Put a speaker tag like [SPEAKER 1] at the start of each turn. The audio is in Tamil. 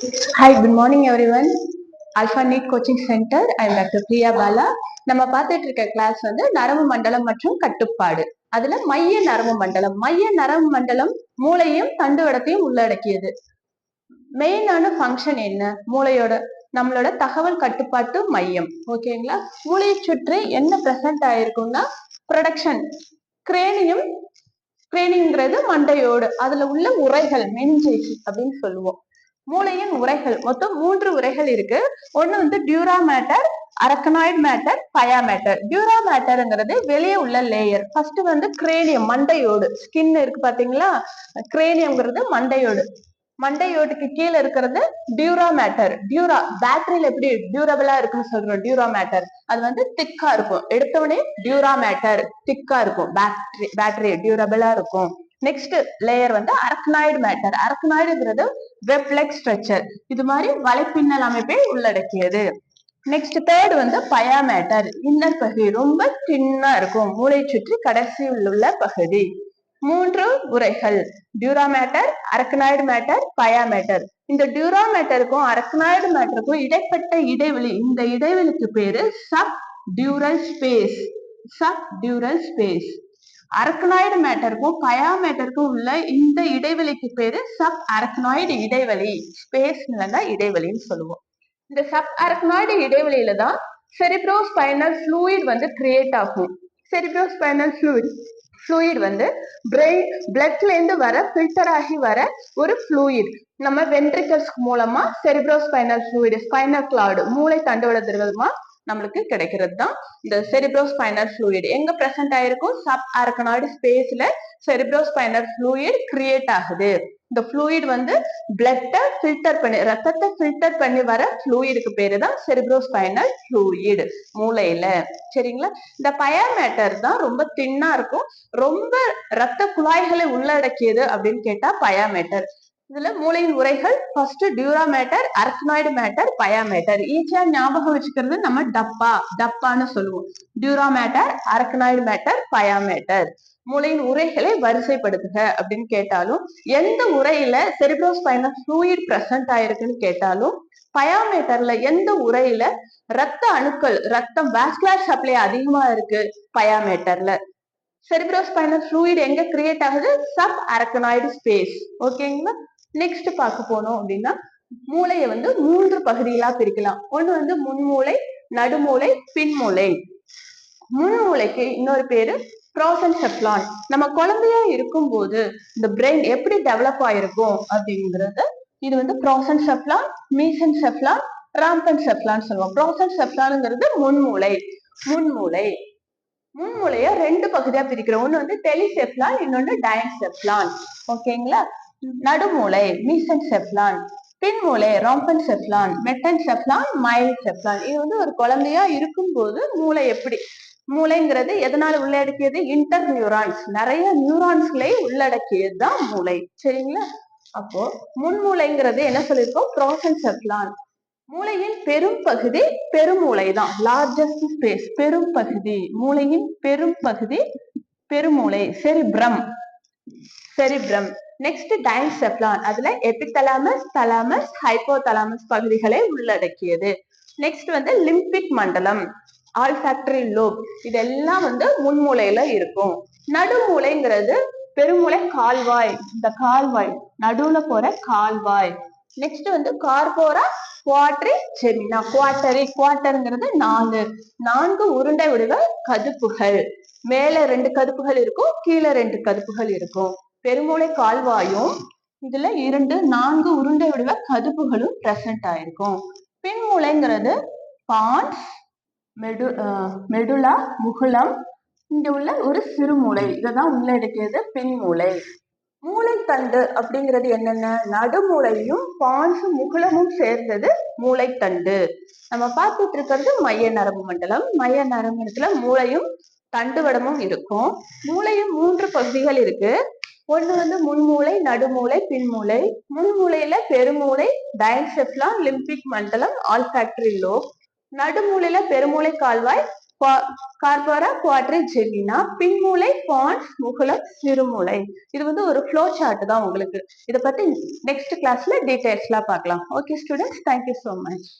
[SPEAKER 1] Hi good morning everyone Alpha NEET coaching centre I doctor Priya Bala நம்ம பார்த்துட்டு இருக்க கிளாஸ் வந்து நரம்பு மண்டலம் மற்றும் கட்டுப்பாடு. அதுல மைய நரம்பு மண்டலம். மைய நரம்பு மண்டலம் மூளையும் தண்டுவடத்தையும் உள்ளடக்கியது. மெயினான ஃபங்க்ஷன் என்ன? மூளையோட நம்மளோட தகவல் கட்டுப்பாட்டு மையம். ஓகேங்களா மூளையை சுற்றி என்ன ப்ரெசன்ட் ஆயிருக்கும்னா ப்ரொடக்ஷன் கிரேனியம் கிரேனிங்கிறது மண்டையோடு. அதுல உள்ள உரைகள் மென்ஜைஸ் அப்படின்னு சொல்லுவோம். மூளையின் உரைகள். மொத்தம் மூன்று உரைகள் இருக்கு. ஒண்ணு வந்து dura mater arachnoid mater pia mater dura மேட்டருங்கிறது வெளியே உள்ள லேயர் ஃபர்ஸ்ட் வந்து கிரேனியம் மண்டையோடு. ஸ்கின் இருக்கு பாத்தீங்களா? கிரேனியம்ங்கிறது மண்டையோடு. மண்டையோட்டுக்கு கீழே இருக்கிறது டியூரா மேட்டர் டியூரா பேட்டரியில எப்படி டியூரபிளா இருக்குன்னு சொல்றோம் டியூரா மேட்டர் அது வந்து திக்கா இருக்கும். எடுத்தவொடனே டியூரா மேட்டர் திக்கா இருக்கும். பேட்டரி பேட்டரி டியூரபிளா இருக்கும். நெக்ஸ்ட் லேயர் வந்து அரக்னாய்டு மேட்டர் அரக்னாய்டுங்கிறது வெப்லெக் ஸ்ட்ரக்சர் இது மாதிரி வலைப்பின்னல் அமைப்பை உள்ளடக்கியது. நெக்ஸ்ட் தேர்ட் வந்து பயா மேட்டர் இன்னர் பகுதி ரொம்ப தின்னா இருக்கும். மூளை சுற்றி கடைசியில் உள்ள பகுதி. மூன்று உரைகள். Dura mater arachnoid mater pia mater இந்த டியூரா மேட்டருக்கும் அரக்னாய்டு மேட்டருக்கும் இடைப்பட்ட இடைவெளி. இந்த இடைவெளிக்கு பேரு sub dural space sub dural space arachnoid மேட்டருக்கும் Gaya மேட்டருக்கும் உள்ள இந்த இடைவெளிக்கு பேரு சப் அரக்கனாய்டு இடைவெளி ஸ்பேஸ் இடைவெளின்னு சொல்லுவோம். இந்த சப் அரக்கனாய்டு இடைவெளியில தான் செரிப்ரோஸ்பைனல் ஃப்ளூயிட் வந்து கிரியேட் ஆகும். செரிப்ரோஸ்பைனல் ஃப்ளூயிட் ஃப்ளூயிட் வந்து பிரெயின் பிளட்ல இருந்து வர ஃபில்டர் ஆகி வர ஒரு ஃப்ளூயிட் நம்ம வென்ட்ரிகல்ஸ் மூலமா செரிப்ரோஸ்பைனல் ஃப்ளூயிட் ஸ்பைனல் கிளாடு மூளை தண்டுவட மூலமா நம்மளுக்கு கிடைக்கிறது தான். இந்த செரிப்ரோஸ்பைனல் ஃப்ளூயிட் எங்க ப்ரெசென்ட் ஆயிருக்கும்? சப் ஆர்கனாய்டு ஸ்பேஸ்ல செரிப்ரோஸ்பைனல் ஃப்ளூயிட் கிரியேட் ஆகுது. இந்த ஃப்ளூயிட் வந்து பிளட்டை ஃபில்டர் பண்ணி ரத்தத்தை ஃபில்டர் பண்ணி வர ஃப்ளூயிடுக்கு பேரு தான் செரிப்ரோஸ்பைனல் ஃப்ளூயிட் மூளையில. சரிங்களா? இந்த பயாமேட்டர் தான் ரொம்ப தின்னா இருக்கும். ரொம்ப ரத்த குழாய்களை உள்ளடக்கியது அப்படின்னு கேட்டா பயாமேட்டர் இதுல மூளையின் உரைகள் first dura mater arachnoid mater pia mater ஈஸியா ஞாபகம் வச்சுக்கிறது நம்ம டப்பா டப்பான்னு சொல்லுவோம். Dura mater arachnoid mater pia mater மூளையின் உரைகளை வரிசைப்படுத்துக அப்படின்னு கேட்டாலும் எந்த உரையில செரிப்ரோஸ்பைனல் ஃப்ளூயிட் பிரசன்ட் ஆயிருக்குன்னு கேட்டாலும் பயாமேட்டர்ல எந்த உரையில ரத்த அணுக்கள் ரத்தம் வாஸ்குலர் சப்ளை அதிகமா இருக்கு? பயாமேட்டர்ல செரிப்ரோஸ்பைனல் ஃப்ளூயிட் எங்க கிரியேட் ஆகுது? சப் அரக்கனாய்டு ஸ்பேஸ் ஓகேங்களா நெக்ஸ்ட் பார்க்க போனோம் அப்படின்னா மூளையை வந்து மூன்று பகுதிகளா பிரிக்கலாம். ஒண்ணு வந்து முன்மூளை நடுமூளை பின்மூளை. முன்மூளைக்கு இன்னொரு பேரு ப்ராசன்செப்லான் நம்ம குழந்தையா இருக்கும் போது இந்த பிரெயின் எப்படி டெவலப் ஆயிருக்கும் அப்படிங்கறது இது வந்து ப்ராசன் செப்லான் மீசன் செப்லான் ராம்பன் செப்லான் சொல்லுவோம். ப்ரோசன் செப்லான்ங்கிறது முன்மூளை. முன்மூளை. முன்மூளைய ரெண்டு பகுதியா பிரிக்கிறோம். ஒண்ணு வந்து டெலிசெப்லான் இன்னொன்னு டயன்செப்லான் ஓகேங்களா நடுமூளை மீசன் செப்லான் பின்மூளை rhombencephalon metencephalon myelencephalon இது வந்து ஒரு குழந்தையா இருக்கும்போது மூளை எப்படி? மூளைங்கிறது எதனால உள்ளடக்கியது? இன்டர் நியூரான்ஸ் நிறைய நியூரான்ஸ்களை உள்ளடக்கியது தான் மூளை. சரிங்களா? அப்போ முன்மூளைங்கிறது என்ன சொல்லியிருக்கோம்? ப்ரோசன் செப்லான் மூளையின் பெரும் பகுதி பெருமூளை தான் லார்ஜஸ்ட் ஸ்பேஸ் பெரும் பகுதி. மூளையின் பெரும் பகுதி பெருமூளை. செரிப்ரம் செரிப்ரம் நெக்ஸ்ட் டைன்செப்லான் அதுல எபிதலாமஸ் தலாமஸ் ஹைப்போதலாமஸ் பகுதிகளை உள்ளடக்கியது. நெக்ஸ்ட் வந்து லிம்பிக் மண்டலம் ஆல்ஃபேக்டரி லோப் இதெல்லாம் வந்து முன்மூலையில இருக்கும். நடுமூளைங்கிறது பெருமூளை கால்வாய் இந்த கால்வாய் நடுவுல போற கால்வாய். நெக்ஸ்ட் வந்து கார்போரா குவாட்ரி செமினா குவாட்டரி குவாட்டருங்கிறது நாலு நான்கு உருண்டை வடிவ கதுப்புகள். மேல ரெண்டு கதுப்புகள் இருக்கும் கீழே ரெண்டு கதுப்புகள் இருக்கும். பெருமூளை கால்வாயும் இதுல இரண்டு நான்கு உருண்டை வடிவ கதுப்புகளும் பிரசன்ட் ஆயிருக்கும். பின்மூளைங்கிறது பான்ஸ் மெடு மெடுலா முகுளம். இங்க உள்ள ஒரு சிறுமூளை இதைதான் உள்ளடக்கியது பின்மூளை மூளைத்தண்டு அப்படிங்கிறது என்னென்ன? நடுமூளையும் பான்ஸும் முகுளமும் சேர்ந்தது மூளைத்தண்டு நம்ம பார்த்துட்டு இருக்கிறது மைய நரம்பு மண்டலம். மைய நரம்பு மண்டலத்துல மூளையும் தண்டுவடமும் இருக்கும். மூளையும் மூன்று பகுதிகள் இருக்கு. ஒண்ணு வந்து முன்மூளை நடுமூளை பின்மூளை. முன்மூளையில பெருமூளை டயன்செப்லா லிம்பிக் மண்டலம் ஆல்ஃபேக்டரி லோப் நடுமூளையில பெருமூளை கால்வாய் கார்பாரா குவாட்ரி ஜெல்லினா பின்மூளை பான்ஸ் முகுலம் சிறுமூளை. இது வந்து ஒரு ஃப்ளோ சார்ட் தான் உங்களுக்கு. இதை பத்தி நெக்ஸ்ட் கிளாஸ்ல டீடைல்ஸ்லாம் பார்க்கலாம். Okay students thank you so much